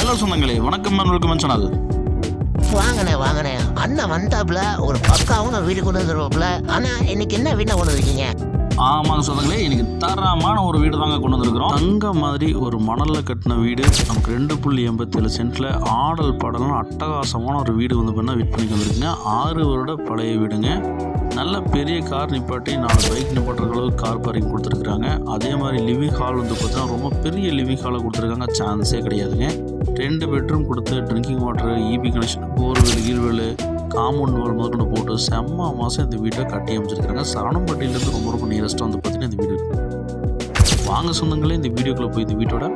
Hello சொந்தங்களே வணக்கம் welcome channel. வாங்கண்ணே வாங்கண்ணே அண்ணன் வந்தாப்புல ஒரு பக்காவும் வீடு கொண்டு வந்துருவாப்புல. ஆனா இன்னைக்கு என்ன வீட்டை கொண்டு வந்திருக்கீங்க? ஆமாங்க சொந்தங்களே இன்னைக்கு தரமான ஒரு வீடு தாங்க கொண்டு வந்திருக்கிறோம். தங்க மாதிரி ஒரு மணல்ல கட்டின வீடு. நமக்கு ரெண்டு புள்ளி எண்பத்தேழு சென்ட்ல ஆடல் பாடலாம் அட்டகாசமான ஒரு வீடு வந்து பண்ணால் விற்பனைக்கு வந்திருக்குங்க. ஆறு வருட பழைய வீடுங்க. நல்ல பெரிய கார் நிப்பாட்டி நாலு பைக் நிப்பாட்டுற அளவுக்கு கார் பார்க்கிங் கொடுத்துருக்குறாங்க. அதே மாதிரி லிவிங் ஹால் வந்து பார்த்தீங்கன்னா ரொம்ப பெரிய லிவிங் ஹாலை கொடுத்துருக்காங்க. சான்ஸே கிடையாதுங்க. ரெண்டு பெட்ரூம் கொடுத்து drinking water EB connection borewell கீழ்வெல் compound wall முதற்கொண்டு போட்டு செம்ம மாதம் இந்த வீட்டை கட்டி அமைச்சிருக்காங்க சரணம்பட்டியிலேருந்து ரொம்ப ரொம்ப நியரஸ்ட்டாக வந்து பார்த்தீங்கன்னா இந்த வீடு வாங்க சொந்தங்களே இந்த வீடியோக்குள்ளே போய் இந்த வீட்டோட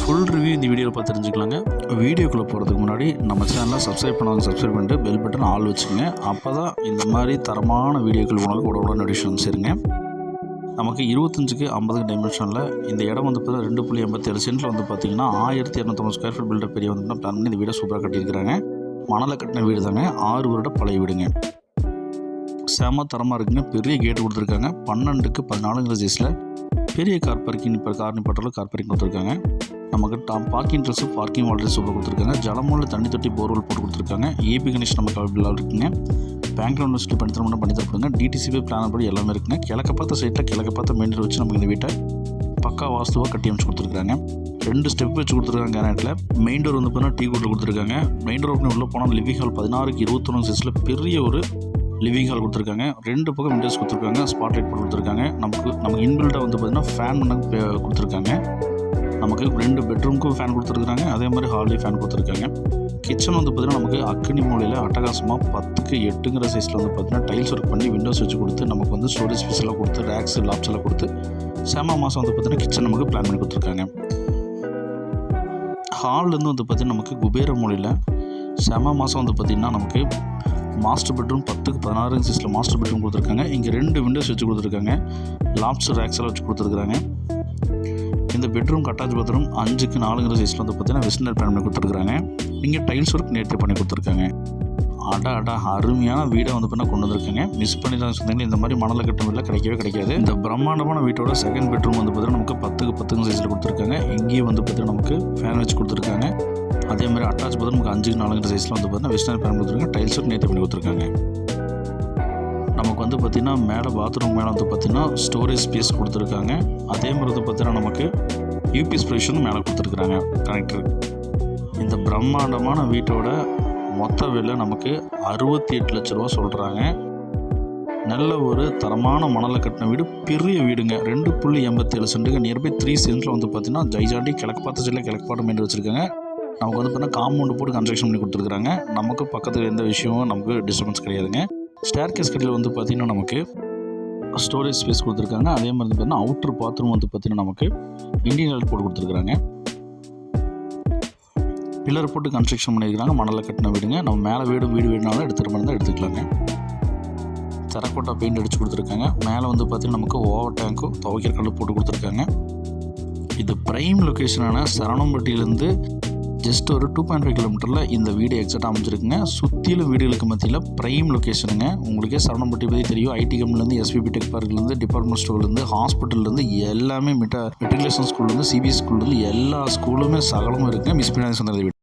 ஃபுல் ரிவ்யூ இந்த வீடியோவில் பார்த்து தெரிஞ்சுக்கலாங்க. வீடியோக்குள்ளே போகிறதுக்கு முன்னாடி நம்ம சேனலை சப்ஸ்கிரைப் பண்ணாங்க சப்ஸ்கிரைப் பண்ணிட்டு பெல் பட்டன் ஆள் வச்சுக்கோங்க. அப்போ தான் இந்த மாதிரி தரமான வீடியோக்கள் உங்களுக்கு உடனே நோட்டிஃபிகேஷன் சரிங்க. நமக்கு இருபத்தஞ்சுக்கு ஐம்பது டைமென்ஷனில் இந்த இடம் வந்து பார்த்தீங்கன்னா ரெண்டு புள்ளி எண்பத்தேழு சென்ட்டில் வந்து பார்த்தீங்கன்னா ஆயிரத்தி இரநூத்தம்பது ஸ்கொயர் ஃபீட் பில்டர் பெரிய வந்து பிளான் பண்ணி இந்த வீடை சூப்பராக கட்டியிருக்கிறாங்க. மணலை கட்டின வீடு தாங்க. ஆறு வருட பழைய வீடுங்க. செம தரமாக இருக்குங்க. பெரிய கேட் கொடுத்துருக்காங்க. பன்னெண்டுக்கு பதினாலுங்கிற சைஸில் பெரிய கார் பார்க்கிங் இப்போ கார் பட்டாலும் கார் பார்க்கிங் கொடுத்துருக்காங்க. நமக்கு டாப் பார்க்கிங் ட்ரெஸ்ஸு பார்க்கிங் வால்ட்ரெஸ் சூப்பர் கொடுத்துருக்காங்க. ஜலமூல தண்ணி தொட்டி போர்வெல் போட்டு கொடுத்துருக்காங்க. ஏபி கணேஷ் நமக்கு அவைபிளாக இருக்குங்க. பேங்க் லோன் வசதி பண்ணி தரணும் பண்ணி தரப்படுங்க. டிடிசிபி பிளான் படி எல்லாமே இருக்குங்க. கிழக்க பார்த்த சைட்டில் கிழக்க பார்த்த மெயின் வச்சு நமக்கு இந்த வீட்டை பக்கா வாஸ்துவாக கட்டி அமைச்சு கொடுத்துருக்காங்க. ரெண்டு ஸ்டெப் வச்சு கொடுத்துருக்காங்க கேரட்டில் மெயின் டோர் வந்து பார்த்தீங்கன்னா டீ கூட்டில் கொடுத்துருக்காங்க. மெயின் டோர் ஓப்பன் உள்ளே போனால் லிவிங் ஹால் பதினாறுக்கு இருபத்தொன்று சைஸில் பெரிய ஒரு லிவிங் ஹால் கொடுத்துருக்காங்க. ரெண்டு பக்கம் விண்டோஸ் கொடுத்துருக்காங்க. ஸ்பாட் லைட் போட்டு கொடுத்துருக்காங்க. நமக்கு நமக்கு இன்பில்ட்டாக வந்து பார்த்திங்கன்னா ஃபேன் பண்ண கொடுத்துருக்காங்க. நமக்கு ரெண்டு பெட்ரூமுக்கும் ஃபேன் கொடுத்துருக்காங்க அதே மாதிரி ஹால்லேயும் ஃபேன் கொடுத்துருக்காங்க. கிச்சன் வந்து பார்த்திங்கன்னா நமக்கு அக்னி மூலையில் அட்டகாசமாக பத்துக்கு எட்டுங்கிற சைஸில் வந்து பார்த்திங்கன்னா டைல்ஸ் ஒர்க் பண்ணி விண்டோஸ் வச்சு கொடுத்து நமக்கு வந்து ஸ்டோரேஜ் ஃபீஸ்லாம் எல்லாம் கொடுத்து ரேக்ஸ் லாப்ஸ் எல்லாம் கொடுத்து செம மாதம் வந்து பார்த்தீங்கன்னா கிச்சன் நமக்கு பிளான் பண்ணி கொடுத்துருக்காங்க. ஹால்லேருந்து வந்து பார்த்தீங்கன்னா நமக்கு குபேர மூலையில் செம மாதம் வந்து பார்த்திங்கன்னா நமக்கு மாஸ்டர் பெட்ரூம் பத்துக்கு பதினாறு சைஸில் மாஸ்டர் பெட்ரூம் கொடுத்துருக்காங்க. இங்கே ரெண்டு விண்டோஸ் வச்சு கொடுத்துருக்காங்க. லாப்ஸ்டர் ரேக்ஸ் வச்சு கொடுத்துருக்காங்க இந்த பெட்ரூம் அட்டாச் பாத்ரூம் அஞ்சுக்கு நாலுங்கிற சைஸில் வந்து பார்த்தீங்கன்னா வெஸ்டர்னர் பேன் பண்ணி கொடுத்துருக்காங்க இங்கே டைல்ஸ் ஒர்க் நேர்த்தி பண்ணி கொடுத்துருக்காங்க. அடா அடா அருமையான வீடை வந்து பண்ண கொண்டு வந்திருக்கேங்க. மிஸ் பண்ணி தான் சொன்னீங்க. இந்த மாதிரி மணல கட்டும் வீட்டில் கிடைக்கவே கிடைக்காது. இந்த பிரம்மாண்டமான வீட்டோட செகண்ட் பெட்ரூம் வந்து பார்த்தீங்கன்னா நமக்கு பத்துக்கு பத்துங்க சைஸில் கொடுத்துருக்காங்க. இங்கேயும் வந்து பார்த்தீங்கன்னா நமக்கு ஃபேன் வச்சு கொடுத்துருக்காங்க. அதே மாதிரி அட்டாச் பார்த்து நமக்கு அஞ்சுக்கு நாலுங்கிற சைஸில் வந்து பார்த்தீங்கன்னா வெஸ்டர்ன் ஃபேன் கொடுத்துருக்காங்க. டைல்ஸும் நேற்று பண்ணி கொடுத்துருக்காங்க. நமக்கு வந்து பார்த்திங்கன்னா மேலே பாத்ரூம் மேலே வந்து பார்த்திங்கன்னா ஸ்டோரேஜ் ஸ்பேஸ் கொடுத்துருக்காங்க. அதே மாதிரி வந்து பார்த்திங்கன்னா நமக்கு யூபிஎஸ் ப்ரொவிஷனும் மேலே கொடுத்துருக்குறாங்க. கனெக்டர் இந்த பிரம்மாண்டமான வீட்டோட மொத்த விலை நமக்கு அறுபத்தி எட்டு லட்ச ரூபா சொல்கிறாங்க நல்ல ஒரு தரமான மணலை கட்டின வீடு பெரிய வீடுங்க. ரெண்டு புள்ளி எண்பத்தேழு சென்ட்டுங்க. நியர்பை த்ரீ சென்ட்டில் வந்து பார்த்தீங்கன்னா ஜைஜாண்டி கிழக்கு பார்த்த சைடில் கிழக்கு பாட்டு மெயின் வச்சுருக்காங்க. நமக்கு வந்து பார்த்தீங்கன்னா காம்பவுண்டு போட்டு கன்ஸ்ட்ரக்ஷன் பண்ணி கொடுத்துருக்காங்க நமக்கு பக்கத்தில் எந்த விஷயமும் நமக்கு டிஸ்டர்பன்ஸ் கிடையாதுங்க. ஸ்டேர் கேஸ் கடையில் வந்து பார்த்திங்கன்னா நமக்கு ஸ்டோரேஜ் ஸ்பேஸ் கொடுத்துருக்காங்க. அதே மாதிரி பார்த்தீங்கன்னா அவுட்டர் பாத்ரூம் வந்து பார்த்திங்கன்னா நமக்கு இண்டியன் ஆயில் போட்டு கொடுத்துருக்காங்க பில்லர் போட்டு கன்ஸ்ட்ரக்ஷன் பண்ணியிருக்கிறாங்க. மணலில் கட்டின வீடுங்க. நம்ம மேலே வீடு வீடு வேணுனாலும் எடுத்துகிட்டு இருந்தால் எடுத்துக்கலாங்க. தரக்கோட்டா பெயிண்ட் அடித்து கொடுத்துருக்காங்க. மேலே வந்து பார்த்திங்கன்னா நமக்கு ஓவர் டேங்க்கும் துவைக்கிற கல் போட்டு கொடுத்துருக்காங்க. இது ப்ரைம் லொக்கேஷனான சரணம்பட்டியிலேருந்து ஜஸ்ட் ஒரு டூ பாயிண்ட் ஃபைவ் கிலோமீட்டரில் இந்த வீடு எக்ஸாக்டாக அமைஞ்சிருக்குங்க. சுற்றிலும் வீடுகளுக்கு மத்தியில் ப்ரைம் லொக்கேஷனுங்க உங்களுக்கே சரணம்பட்டி பற்றி தெரியும். ஐடி கம்பெனிலேருந்து எஸ்பிபி டெக் பார்க்லேருந்து டிபார்ட்மெண்ட் ஸ்டோர்லேருந்து ஹாஸ்பிட்டல்லேருந்து எல்லாமே மெட்ட மெட்ரிகுலேஷன் ஸ்கூல்லேருந்து சிபிஎஸ் ஸ்கூல்லேருந்து எல்லா ஸ்கூலுமே சகலமும் இருக்குங்க. மிஸ் பண்ணாத சொந்த வீடு.